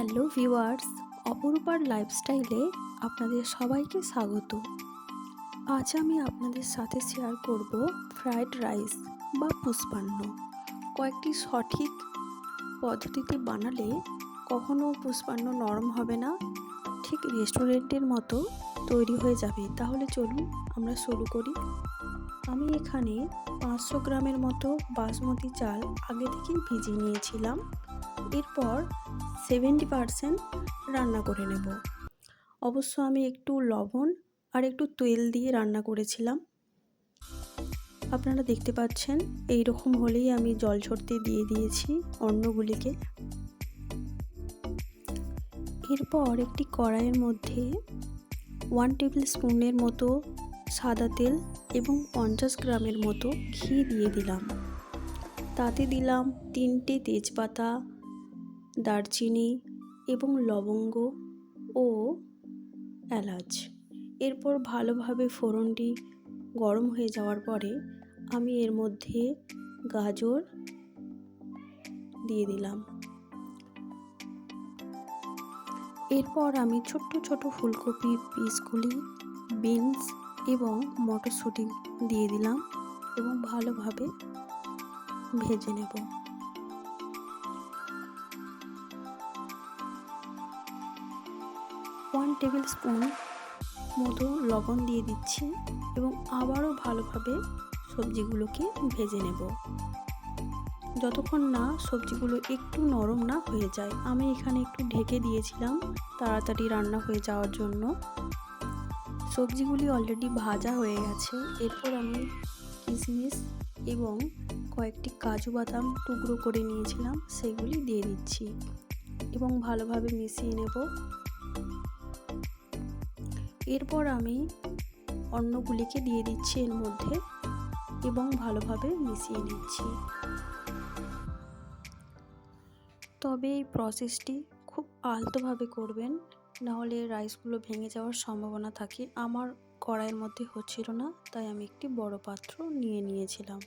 Hello viewers, অপরূপার লাইফস্টাইলে আপনাদের সবাইকে স্বাগত। আজ আমি আপনাদের সাথে শেয়ার করব ফ্রায়েড রাইস বা পুষ্পান্ন। কয়েকটি সঠিক পদ্ধতিতে বানালে কখনও পুষ্পান্ন নরম হবে না, ঠিক রেস্টুরেন্টের মতো তৈরি হয়ে যাবে। তাহলে চলুন আমরা শুরু করি। আমি এখানে পাঁচশো গ্রামের মতো বাসমতি চাল আগে থেকেই ভিজিয়ে নিয়েছিলাম। এরপর সেভেন্টি পারসেন্ট রান্না করে নেব। অবশ্য আমি একটু লবণ আর একটু তেল দিয়ে রান্না করেছিলাম। আপনারা দেখতে পাচ্ছেন এই রকম হলেই আমি জল ছড়তে দিয়ে দিয়েছি অন্নগুলিকে। এরপর একটি কড়াইয়ের মধ্যে ওয়ান টেবিল স্পুনের মতো সাদা তেল এবং পঞ্চাশ গ্রামের মতো ঘি দিয়ে দিলাম। তাতে দিলাম তিনটে তেজপাতা দারচিনি এবং লবঙ্গ ও এলাচ। এরপর ভালোভাবে ফোড়নটি গরম হয়ে যাওয়ার পরে আমি এর মধ্যে গাজর দিয়ে দিলাম। এরপর আমি ছোট্ট ছোট ফুলকপি পিসগুলি, বিনস এবং মটরশুঁটি দিয়ে দিলাম এবং ভালোভাবে ভেজে নেব। ওয়ান টেবিল স্পুন মতো লবণ দিয়ে দিচ্ছি এবং আবারও ভালোভাবে সবজিগুলোকে ভেজে নেব। যতক্ষণ না সবজিগুলো একটু নরম না হয়ে যায়, আমি এখানে একটু ঢেকে দিয়েছিলাম তাড়াতাড়ি রান্না হয়ে যাওয়ার জন্য। সবজিগুলি অলরেডি ভাজা হয়ে গেছে। এরপর আমি কিশমিশ এবং কয়েকটি কাজু বাদাম টুকরো করে নিয়েছিলাম, সেগুলি দিয়ে দিচ্ছি এবং ভালোভাবে মিশিয়ে নেব। এরপর আমি অন্নগুলিকে দিয়ে দিচ্ছি এর মধ্যে এবং ভালোভাবে মিশিয়ে নিচ্ছি। তবে এই প্রসেসটি খুব আলতোভাবে করবেন, নাহলে রাইসগুলো ভেঙে যাওয়ার সম্ভাবনা থাকে। আমার কড়াইয়ের মধ্যে হচ্ছিল না, তাই আমি একটি বড় পাত্র নিয়ে নিয়েছিলাম।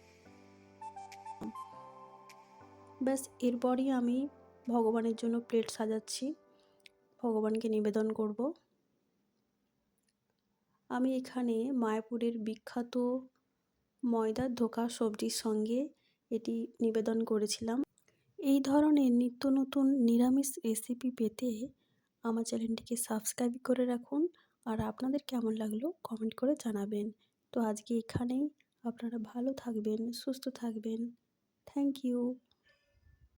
ব্যাস, এরপরই আমি ভগবানের জন্য প্লেট সাজাচ্ছি। ভগবানকে নিবেদন করব। আমি এখানে মায়াপুরের বিখ্যাত ময়দার ধোকা সবজির সঙ্গে এটি নিবেদন করেছিলাম। এই ধরনের নিত্য নতুন নিরামিষ রেসিপি পেতে আমার চ্যানেলটিকে সাবস্ক্রাইব করে রাখুন আর আপনাদের কেমন লাগল কমেন্ট করে জানাবেন। তো আজকে এখানেই। আপনারা ভালো থাকবেন, সুস্থ থাকবেন। Thank you